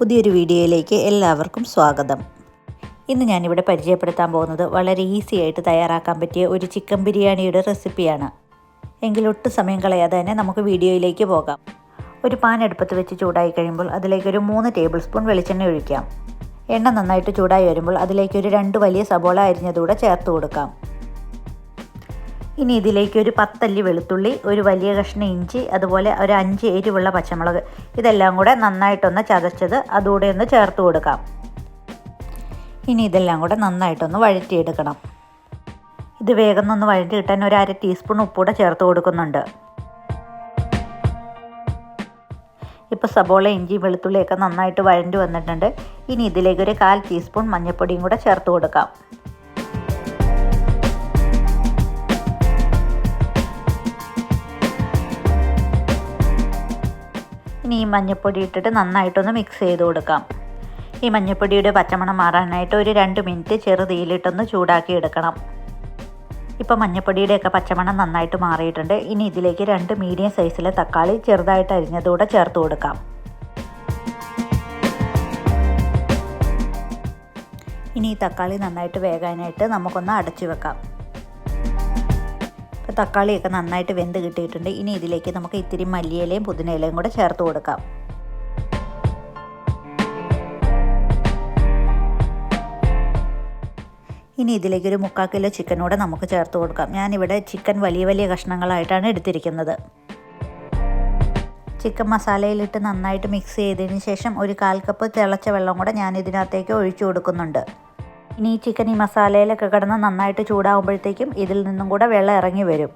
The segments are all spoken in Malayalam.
പുതിയൊരു വീഡിയോയിലേക്ക് എല്ലാവർക്കും സ്വാഗതം. ഇന്ന് ഞാനിവിടെ പരിചയപ്പെടുത്താൻ പോകുന്നത് വളരെ ഈസി ആയിട്ട് തയ്യാറാക്കാൻ പറ്റിയ ഒരു ചിക്കൻ ബിരിയാണിയുടെ റെസിപ്പിയാണ് എങ്കിൽ ഒട്ടും സമയം കളയാതെ തന്നെ നമുക്ക് വീഡിയോയിലേക്ക് പോകാം. ഒരു പാൻ അടുപ്പത്ത് വെച്ച് ചൂടായി കഴിയുമ്പോൾ അതിലേക്ക് ഒരു മൂന്ന് ടേബിൾ സ്പൂൺ വെളിച്ചെണ്ണ ഒഴിക്കാം. എണ്ണ നന്നായിട്ട് ചൂടായി വരുമ്പോൾ അതിലേക്ക് ഒരു രണ്ട് വലിയ സബോള അരിഞ്ഞതുകൂടെ ചേർത്ത് കൊടുക്കാം. ഇനി ഇതിലേക്ക് ഒരു പത്തല്ലി വെളുത്തുള്ളി ഒരു വലിയ കഷ്ണം ഇഞ്ചി അതുപോലെ ഒരു അഞ്ച് എരിവുള്ള പച്ചമുളക്. ഇതെല്ലാം കൂടെ നന്നായിട്ടൊന്ന് ചതച്ചത് അതുകൂടെ ഒന്ന് ചേർത്ത് കൊടുക്കാം. ഇനി ഇതെല്ലാം കൂടെ നന്നായിട്ടൊന്ന് വഴറ്റിയെടുക്കണം. ഇത് വേഗം ഒന്ന് വഴറ്റി കിട്ടാൻ ഒരു അര ടീസ്പൂൺ ഉപ്പൂടെ ചേർത്ത് കൊടുക്കുന്നുണ്ട്. ഇപ്പോൾ സബോള ഇഞ്ചി വെളുത്തുള്ളിയൊക്കെ നന്നായിട്ട് വഴണ്ടി വന്നിട്ടുണ്ട്. ഇനി ഇതിലേക്ക് ഒരു കാൽ ടീസ്പൂൺ മഞ്ഞൾപ്പൊടിയും കൂടെ ചേർത്ത് കൊടുക്കാം. ഇനി ഈ മഞ്ഞൾപ്പൊടി ഇട്ടിട്ട് നന്നായിട്ടൊന്ന് മിക്സ് ചെയ്ത് കൊടുക്കാം. ഈ മഞ്ഞൾപ്പൊടിയുടെ പച്ചമണം മാറാനായിട്ട് ഒരു രണ്ട് മിനിറ്റ് ചെറുതീയിലിട്ടൊന്ന് ചൂടാക്കി എടുക്കണം. ഇപ്പോൾ മഞ്ഞൾപ്പൊടിയുടെയൊക്കെ പച്ചമണം നന്നായിട്ട് മാറിയിട്ടുണ്ട്. ഇനി ഇതിലേക്ക് രണ്ട് മീഡിയം സൈസിലെ തക്കാളി ചെറുതായിട്ട് അരിഞ്ഞതുകൂടെ ചേർത്ത് കൊടുക്കാം. ഇനി ഈ തക്കാളി നന്നായിട്ട് വേകാനായിട്ട് നമുക്കൊന്ന് അടച്ചു വെക്കാം. തക്കാളിയൊക്കെ നന്നായിട്ട് വെന്ത് കിട്ടിയിട്ടുണ്ട്. ഇനി ഇതിലേക്ക് നമുക്ക് ഇത്തിരി മല്ലിയിലയും പുതിനയിലയും കൂടെ ചേർത്ത് കൊടുക്കാം. ഇനി ഇതിലേക്ക് ഒരു മുക്കാൽ കിലോ ചിക്കൻ കൂടെ നമുക്ക് ചേർത്ത് കൊടുക്കാം. ഞാനിവിടെ ചിക്കൻ വലിയ വലിയ കഷ്ണങ്ങളായിട്ടാണ് എടുത്തിരിക്കുന്നത്. ചിക്കൻ മസാലയിലിട്ട് നന്നായിട്ട് മിക്സ് ചെയ്തതിന് ശേഷം ഒരു കാൽ കപ്പ് തിളച്ച വെള്ളം കൂടെ ഞാൻ ഇതിനകത്തേക്ക് ഒഴിച്ചു കൊടുക്കുന്നുണ്ട്. ഇനി ഈ ചിക്കൻ ഈ മസാലയിലൊക്കെ കിടന്ന് നന്നായിട്ട് ചൂടാകുമ്പോഴത്തേക്കും ഇതിൽ നിന്നും കൂടെ വെള്ളം ഇറങ്ങി വരും.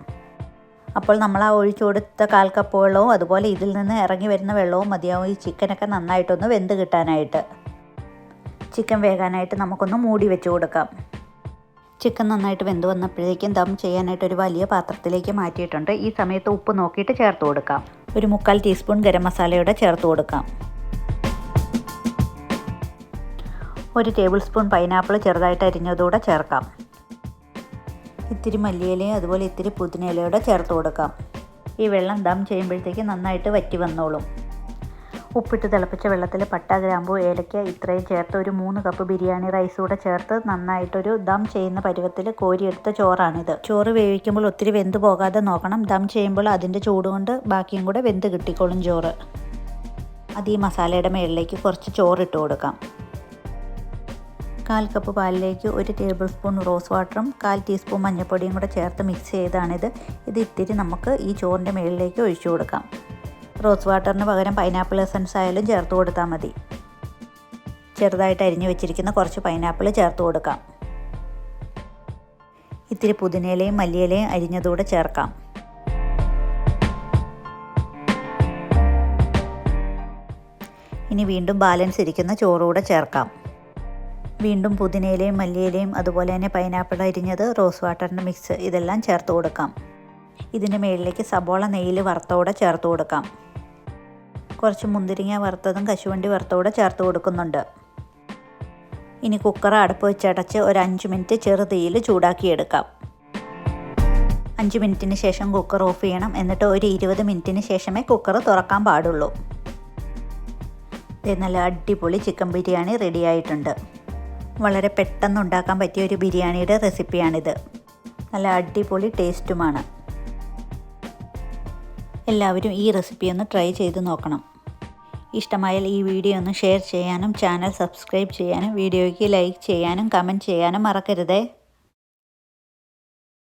അപ്പോൾ നമ്മൾ ആ ഒഴിച്ചു കൊടുത്ത കാൽ കപ്പ് വെള്ളവും അതുപോലെ ഇതിൽ നിന്ന് ഇറങ്ങി വരുന്ന വെള്ളവും മതിയാവും ഈ ചിക്കനൊക്കെ നന്നായിട്ടൊന്ന് വെന്ത് കിട്ടാനായിട്ട്. ചിക്കൻ വേകാനായിട്ട് നമുക്കൊന്ന് മൂടി വെച്ച് കൊടുക്കാം. ചിക്കൻ നന്നായിട്ട് വെന്ത് വന്നപ്പോഴേക്കും ദം ചെയ്യാനായിട്ട് ഒരു വലിയ പാത്രത്തിലേക്ക് മാറ്റിയിട്ടുണ്ട്. ഈ സമയത്ത് ഉപ്പ് നോക്കിയിട്ട് ചേർത്ത് കൊടുക്കാം. ഒരു മുക്കാൽ ടീസ്പൂൺ ഗരം മസാലയുടെ ചേർത്ത് കൊടുക്കാം. ഒരു ടേബിൾ സ്പൂൺ പൈനാപ്പിൾ ചെറുതായിട്ട് അരിഞ്ഞതുകൂടെ ചേർക്കാം. ഇത്തിരി മല്ലിയിലയും അതുപോലെ ഇത്തിരി പുതിനയിലയോടെ ചേർത്ത് കൊടുക്കാം. ഈ വെള്ളം ദം ചെയ്യുമ്പോഴത്തേക്ക് നന്നായിട്ട് വറ്റി വന്നോളും. ഉപ്പിട്ട് തിളപ്പിച്ച വെള്ളത്തിൽ പട്ട ഗ്രാമ്പു ഏലക്ക ഇത്രയും ചേർത്ത് ഒരു മൂന്ന് കപ്പ് ബിരിയാണി റൈസ് കൂടെ ചേർത്ത് നന്നായിട്ടൊരു ദം ചെയ്യുന്ന പരുവത്തിൽ കോരിയെടുത്ത ചോറാണിത്. ചോറ് വേവിക്കുമ്പോൾ ഒത്തിരി വെന്ത് പോകാതെ നോക്കണം. ദം ചെയ്യുമ്പോൾ അതിന്റെ ചൂടുകൊണ്ട് ബാക്കിയും കൂടെ വെന്ത് കിട്ടിക്കോളും ചോറ്. അത് ഈ മസാലയുടെ മേളിലേക്ക് കുറച്ച് ചോറിട്ട് കൊടുക്കാം. കാൽ കപ്പ് പാലിലേക്ക് ഒരു ടേബിൾ സ്പൂൺ റോസ് വാട്ടറും കാൽ ടീസ്പൂൺ മഞ്ഞൾപ്പൊടിയും കൂടെ ചേർത്ത് മിക്സ് ചെയ്താണിത്. ഇത് ഇത്തിരി നമുക്ക് ഈ ചോറിന്റെ മുകളിലേക്ക് ഒഴിച്ചു കൊടുക്കാം. റോസ് വാട്ടറിന് പകരം പൈനാപ്പിൾ എസൻസ് ആയാലും ചേർത്ത് കൊടുത്താൽ മതി. ചെറുതായിട്ട് അരിഞ്ഞു വെച്ചിരിക്കുന്ന കുറച്ച് പൈനാപ്പിൾ ചേർത്ത് കൊടുക്കാം. ഇത്തിരി പുതിനയിലയും മല്ലിയിലയും അരിഞ്ഞതുകൂടെ ചേർക്കാം. ഇനി വീണ്ടും ബാലൻസ് ഇരിക്കുന്ന ചോറുകൂടെ ചേർക്കാം. വീണ്ടും പുതിനയിലയും മല്ലിയിലയും അതുപോലെ തന്നെ പൈനാപ്പിൾ അരിഞ്ഞത് റോസ് വാട്ടറിന്റെ മിക്സ് ഇതെല്ലാം ചേർത്ത് കൊടുക്കാം. ഇതിന്റെ മുകളിലേക്ക് സബോള നെയ്യിൽ വറുത്തോടെ ചേർത്ത് കൊടുക്കാം. കുറച്ച് മുന്തിരിങ്ങ വറുത്തതും കശുവണ്ടി വറുത്തോടെ ചേർത്ത് കൊടുക്കുന്നുണ്ട്. ഇനി കുക്കർ അടുപ്പ് വെച്ചടച്ച് ഒരു അഞ്ച് മിനിറ്റ് ചെറുതീയിൽ ചൂടാക്കിയെടുക്കാം. അഞ്ച് മിനിറ്റിന് ശേഷം കുക്കർ ഓഫ് ചെയ്യണം. എന്നിട്ട് ഒരു ഇരുപത് മിനിറ്റിന് ശേഷമേ കുക്കർ തുറക്കാൻ പാടുള്ളൂ. നല്ല അടിപൊളി ചിക്കൻ ബിരിയാണി റെഡി ആയിട്ടുണ്ട്. വളരെ പെട്ടെന്ന് ഉണ്ടാക്കാൻ പറ്റിയ ഒരു ബിരിയാണിയുടെ റെസിപ്പിയാണിത്. നല്ല അടിപൊളി ടേസ്റ്റുമാണ്. എല്ലാവരും ഈ റെസിപ്പി ഒന്ന് ട്രൈ ചെയ്ത് നോക്കണം. ഇഷ്ടമായാൽ ഈ വീഡിയോ ഒന്ന് ഷെയർ ചെയ്യാനും ചാനൽ സബ്സ്ക്രൈബ് ചെയ്യാനും വീഡിയോയ്ക്ക് ലൈക്ക് ചെയ്യാനും കമന്റ് ചെയ്യാനും മറക്കരുതേ.